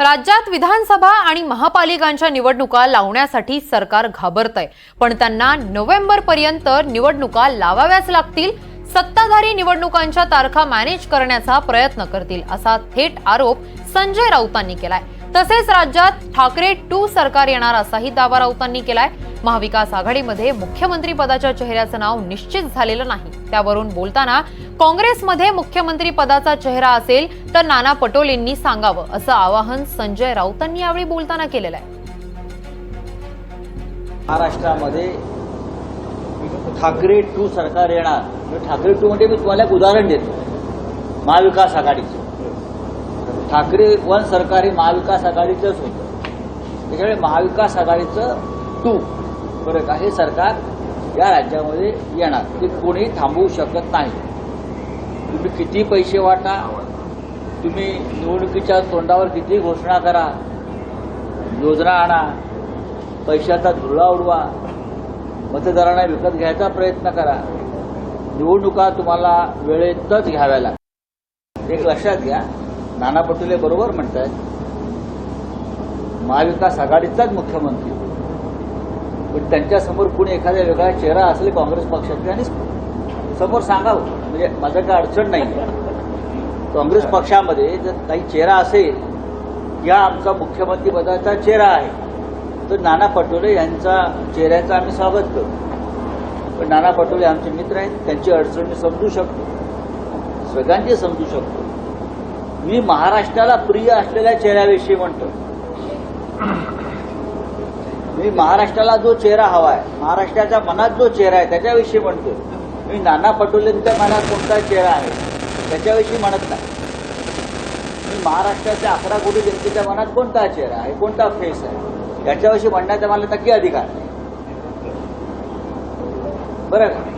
राज्यात विधानसभा आणि महापालिकांच्या निवडणुका लावण्यासाठी सरकार घाबरतंय. पण त्यांना नोव्हेंबर पर्यंत निवडणुका लावाव्याच लागतील. सत्ताधारी निवडणुकांच्या तारखा मॅनेज करण्याचा प्रयत्न करतील असा थेट आरोप संजय राऊतांनी केलाय. तसेच राज्यात ठाकरे टू सरकार येणार असाही दावा राऊतांनी केलाय. महाविकास आघाडीमध्ये मुख्यमंत्री पदाच्या चेहऱ्याचं नाव निश्चित झालेलं नाही. त्यावरून बोलताना काँग्रेसमध्ये मुख्यमंत्री पदाचा चेहरा असेल तर नाना पटोलेंनी सांगावं असं आवाहन संजय राऊतांनी यावेळी बोलताना केलेलं आहे. महाराष्ट्रामध्ये ठाकरे टू सरकार येणार. ठाकरे टू म्हणजे मी तुम्हाला एक उदाहरण देतो. महाविकास आघाडीचं. ठाकरे वन सरकार हे महाविकास आघाडीचंच होतं. त्याच्यामुळे महाविकास आघाडीचं टू बरं का? हे सरकार या राज्यामध्ये येणार. ते कोणी थांबवू शकत नाही. तुम्ही किती पैसे वाटा? तुम्ही निवडणुकीच्या तोंडावर किती घोषणा करा? योजना आणा. पैशाचा धुळा उडवा. मतदारांना विकत घ्यायचा प्रयत्न करा. निवडणुका तुम्हाला वेळेतच घ्याव्या लागतात एक लक्षात घ्या. नाना पटोले बरोबर म्हणतात महाविकास आघाडीचाच मुख्यमंत्री पण त्यांच्यासमोर कुणी एखादा वेगळा चेहरा असेल काँग्रेस पक्षाचे आणि समोर सांगावं. म्हणजे माझं काय अडचण नाही. काँग्रेस पक्षामध्ये जर काही चेहरा असेल या आमचा मुख्यमंत्री पदाचा चेहरा आहे. तर नाना पटोले यांचा चेहऱ्याचं आम्ही स्वागत करू पण नाना पटोले आमचे मित्र आहेत त्यांची अडचण मी समजू शकतो. सगळ्यांची समजू शकतो. मी महाराष्ट्राला प्रिय असलेल्या चेहऱ्याविषयी म्हणतो. मी महाराष्ट्राला जो चेहरा हवा आहे महाराष्ट्राच्या मनात जो चेहरा आहे त्याच्याविषयी म्हणतो मी नाना पटोलेंच्या मनात कोणता चेहरा आहे त्याच्याविषयी म्हणत नाही. मी महाराष्ट्राच्या अकरा कोटी जनतेच्या मनात कोणता चेहरा आहे कोणता फेस आहे त्याच्याविषयी म्हणण्याचा मला नक्की अधिकार नाही. बरं का?